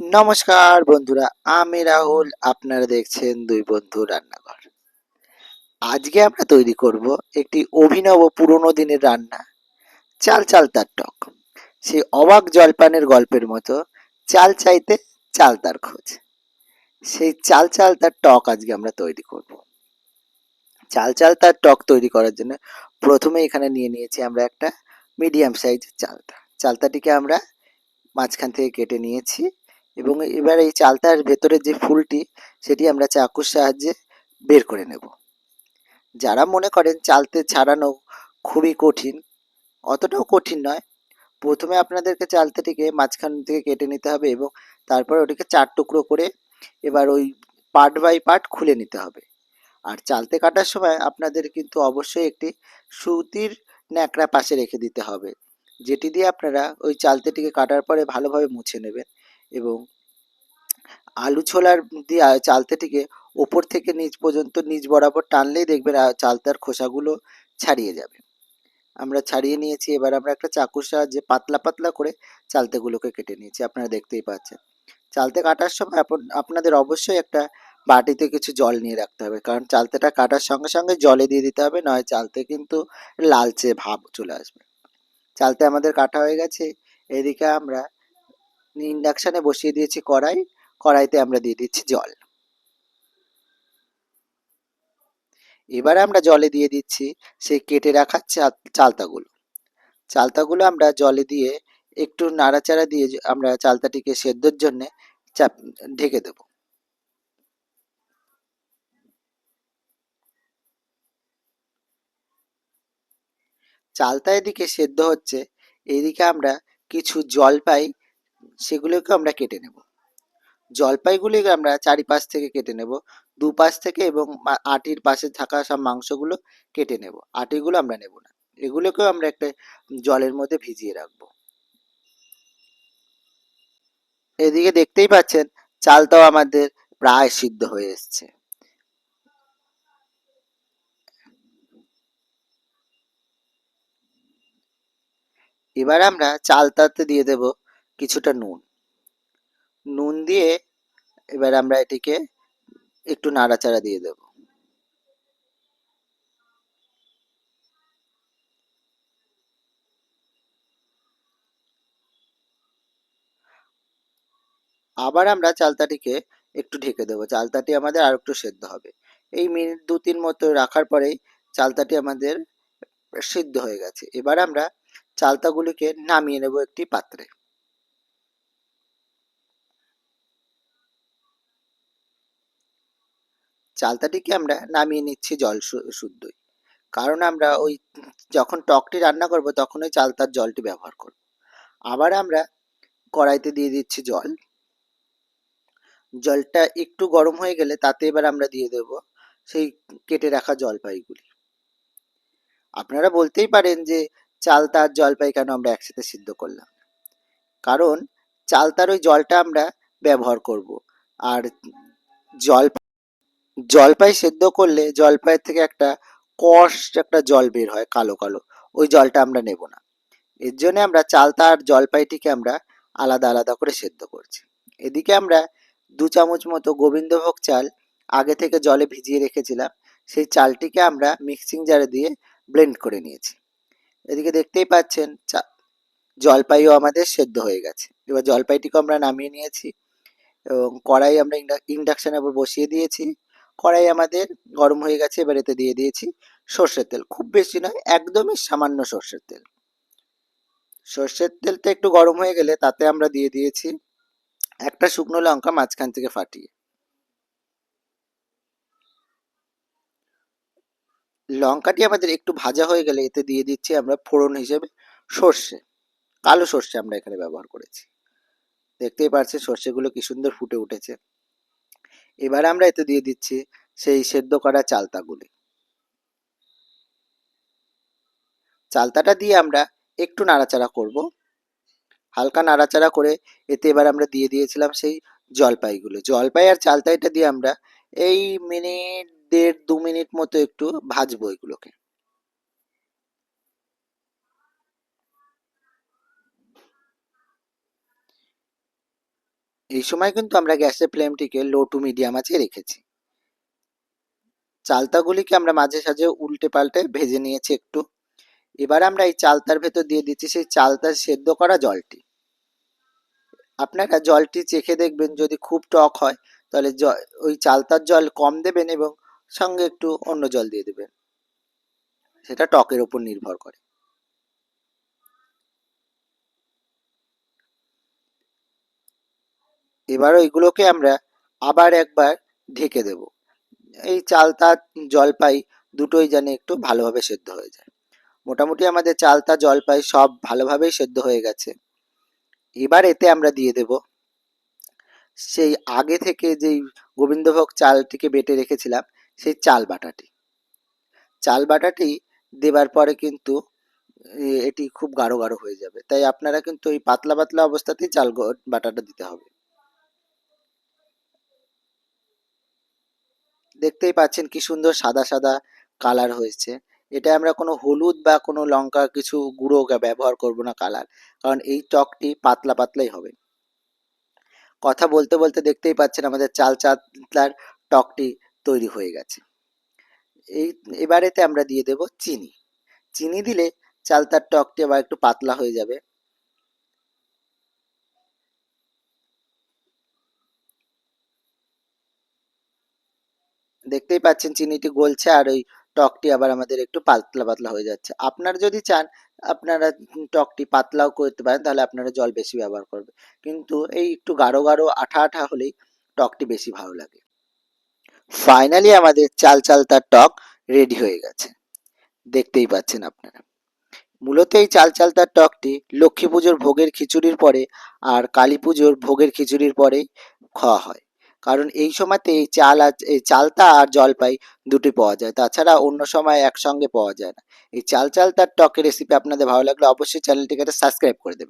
নমস্কার বন্ধুরা, আমি রাহুল, আপনারা দেখছেন দুই বন্ধু রান্নাঘর। আজকে আমরা তৈরি করব একটি অভিনব পুরনো দিনের রান্না, চাল চাল তার টক। সেই অবাক জলপানের গল্পের মতো চাল চাইতে চাল তার খোঁজ। সেই চাল চাল তার টক আজকে আমরা তৈরি করব। চাল চাল তার টক তৈরি করার জন্য প্রথমে এখানে নিয়ে নিয়েছি আমরা একটা মিডিয়াম সাইজের চালতা চালতাটিকে আমরা মাঝখান থেকে কেটে নিয়েছি। এবং এবার এই চালতার ভেতরের যে ফুলটি, সেটি আমরা চাকুর সাহায্যে বের করে নেব। যারা মনে করেন চালতে ছাড়ানো খুবই কঠিন, অতটাও কঠিন নয়। প্রথমে আপনাদেরকে চালতাটিকে মাঝখান থেকে কেটে নিতে হবে এবং তারপর ওটিকে চার টুকরো করে এবার ওই পার্ট বাই পার্ট খুলে নিতে হবে। আর চালতে কাটার সময় আপনাদের কিন্তু অবশ্যই একটি সুতির ন্যাকড়া পাশে রেখে দিতে হবে, যেটি দিয়ে আপনারা ওই চালতেটিকে কাটার পরে ভালোভাবে মুছে নেবেন। এবং আলু ছোলার দিয়ে চালতেটিকে ওপর থেকে নিচ পর্যন্ত নিচ বরাবর টানলেই দেখবেন চালতার খোসাগুলো ছাড়িয়ে যাবে। আমরা ছাড়িয়ে নিয়েছি, এবার আমরা একটা চাকুর সাহায্যে পাতলা পাতলা করে চালতেগুলোকে কেটে নিয়েছি, আপনারা দেখতেই পাচ্ছেন। চালতে কাটার সময় আপনাদের অবশ্যই একটা বাটিতে কিছু জল নিয়ে রাখতে হবে, কারণ চালতেটা কাটার সঙ্গে সঙ্গে জলে দিয়ে দিতে হবে, নয় চালতে কিন্তু লালচে ভাব চলে আসবে। চালতে আমাদের কাটা হয়ে গেছে, এদিকে আমরা ইন্ডাকশানে বসিয়ে দিয়েছি কড়াই, কড়াইতে আমরা দিয়ে দিচ্ছি জল। এবার আমরা জলে দিয়ে দিচ্ছি সেই কেটে রাখা চালতাগুলো। চালতাগুলো আমরা জলে দিয়ে একটু নাড়াচাড়া দিয়ে আমরা চালতাটিকে সেদ্ধর জন্যে চাপ, ঢেকে দেব। চালতা এদিকে সেদ্ধ হচ্ছে, এদিকে আমরা কিছু জলপাই সেগুলোকে আমরা কেটে নেব। জলপাইগুলিকে আমরা চারিপাশ থেকে কেটে নেব। দুপাশ থেকে এবং আটির পাশে থাকা সব মাংসগুলো কেটে নেব। আটিগুলো আমরা নেব না। এগুলোকেও আমরা একটা জলের মধ্যে ভিজিয়ে রাখব। এদিকে দেখতেই পাচ্ছেন, চালটাও আমাদের প্রায় সিদ্ধ হয়ে এসছে। এবার আমরা চালতাতে দিয়ে দেব কিছুটা নুন। নুন দিয়ে এবার আমরা এটিকে একটু নাড়াচাড়া দিয়ে দেব। আবার আমরা চালতাটিকে একটু ঢেকে দেবো। চালতাটি আমাদের আর একটু সেদ্ধ হবে। এই মিনিট দু তিন মতো রাখার পরেই চালতাটি আমাদের সিদ্ধ হয়ে গেছে। এবার আমরা চালতাগুলিকে নামিয়ে নেব একটি পাত্রে। চালতাটিকে আমরা নামিয়ে নিচ্ছি জল শুদ্ধই। কারণ আমরা ওই যখন টকটি রান্না করব তখন ওই চালতার জলটি ব্যবহার করব। আবার আমরা কড়াইতে দিয়ে দিচ্ছি জল। জলটা একটু গরম হয়ে গেলে তাতে এবার আমরা দিয়ে দেব সেই কেটে রাখা জলপাইগুলি। আপনারা বলতেই পারেন যে চালতার জলপাই কেন আমরা একসাথে সিদ্ধ করলাম। কারণ চালতার ওই জলটা আমরা ব্যবহার করব। আর জল জলপাই সেদ্ধ করলে জলপাইয়ের থেকে একটা কষ একটা জল বের হয়, কালো কালো। ওই জলটা আমরা নেব না। এর জন্য আমরা চালতা আর জলপাইটিকে আমরা আলাদা আলাদা করে সেদ্ধ করছি। এদিকে আমরা দু চামচ মতো গোবিন্দভোগ চাল আগে থেকে জলে ভিজিয়ে রেখেছিলাম। সেই চালটিকে আমরা মিক্সিং জারে দিয়ে ব্লেন্ড করে নিয়েছি। এদিকে দেখতেই পাচ্ছেন জলপাইও আমাদের সেদ্ধ হয়ে গেছে। এবার জলপাইটিকে আমরা নামিয়ে নিয়েছি এবং কড়াই আমরা ইন্ডাকশানের উপর বসিয়ে দিয়েছি। কড়াই আমাদের গরম হয়ে গেছে, এবার এতে দিয়ে দিয়েছি সর্ষের তেল। খুব বেশি নয়, একদমই সামান্য সর্ষের তেল। সর্ষের তেলটা একটু গরম হয়ে গেলে তাতে আমরা দিয়ে দিয়েছি একটা শুকনো লঙ্কা মাঝখান থেকে ফাটিয়ে। লঙ্কাটি আমাদের একটু ভাজা হয়ে গেলে এতে দিয়ে দিচ্ছি আমরা ফোড়ন হিসেবে সর্ষে, কালো সর্ষে আমরা এখানে ব্যবহার করেছি। দেখতেই পাচ্ছেন সর্ষেগুলো কি সুন্দর ফুটে উঠেছে। এবার আমরা এতে দিয়ে দিচ্ছি সেই সেদ্ধ করা চালতাগুলি। চালতাটা দিয়ে আমরা একটু নাড়াচাড়া করব। হালকা নাড়াচাড়া করে এতে এবার আমরা দিয়ে দিয়েছিলাম সেই জলপাইগুলো। জলপাই আর চালতাইটা দিয়ে আমরা এই মিনিট দেড় দু মিনিট মতো একটু ভাজবো এগুলোকে। এই সময় কিন্তু আমরা গ্যাসের ফ্লেমটিকে লো টু মিডিয়াম আছে রেখেছি। চালতাগুলিকে আমরা মাঝে সাঝে উল্টে পাল্টে ভেজে নিয়েছি একটু। এবার আমরা এই চালতার ভেতর দিয়ে দিচ্ছি সেই চালতার সেদ্ধ করা জলটি। আপনারা জলটি চেখে দেখবেন যদি খুব টক হয়, তাহলে ওই চালতার জল কম দেবেন এবং সঙ্গে একটু অন্য জল দিয়ে দেবেন। সেটা টকের ওপর নির্ভর করে। এবার ওইগুলোকে আমরা আবার একবার ঢেকে দেব। এই চালতা জলপাই দুটোই যেন একটু ভালোভাবে সেদ্ধ হয়ে যায়। মোটামুটি আমাদের চালতা, জলপাই সব ভালোভাবেই সেদ্ধ হয়ে গেছে। এবার এতে আমরা দিয়ে দেব সেই আগে থেকে যেই গোবিন্দভোগ চালটিকে বেটে রেখেছিলাম, সেই চাল বাটাটি। চাল বাটাটি দেবার পরে কিন্তু এটি খুব গাঢ় গাঢ় হয়ে যাবে। তাই আপনারা কিন্তু এই পাতলা পাতলা অবস্থাতেই চাল বাটাটা দিতে হবে। দেখতেই পাচ্ছেন কি সুন্দর সাদা সাদা কালার হয়েছে। এটা আমরা কোনো হলুদ বা কোনো লঙ্কা কিছু গুঁড়ো ব্যবহার করব না কালার কারণ এই টকটি পাতলা পাতলাই হবে। কথা বলতে বলতে দেখতেই পাচ্ছেন আমাদের চাল চাতলার টকটি তৈরি হয়ে গেছে। এই, এবারেতে আমরা দিয়ে দেব চিনি। চিনি দিলে চালতার টকটি আবার একটু পাতলা হয়ে যাবে। দেখতেই পাচ্ছেন চিনিটি গলছে আর ওই টকটি আবার আমাদের একটু পাতলা পাতলা হয়ে যাচ্ছে। আপনারা যদি চান, আপনারা টকটি পাতলাও করতে পারেন, তাহলে আপনারা জল বেশি ব্যবহার করবেন। কিন্তু এই একটু গাঢ় গাঢ়, আঠা আঠা হলেই টকটি বেশি ভালো লাগে। ফাইনালি আমাদের চাল চালতার টক রেডি হয়ে গেছে। দেখতেই পাচ্ছেন আপনারা। মূলত এই চাল চালতার টকটি লক্ষ্মী পুজোর ভোগের খিচুড়ির পরে আর কালী পুজোর ভোগের খিচুড়ির পরেই খাওয়া হয়। কারণ এই সময়তে এই চাল এই চালতা আর জলপাই দুটি পাওয়া যায়। তাছাড়া অন্য সময় একসঙ্গে পাওয়া যায় না। এই চাল চালতার টকের রেসিপি আপনাদের ভালো লাগলে অবশ্যই চ্যানেলটিকে সাবস্ক্রাইব করে দেবেন।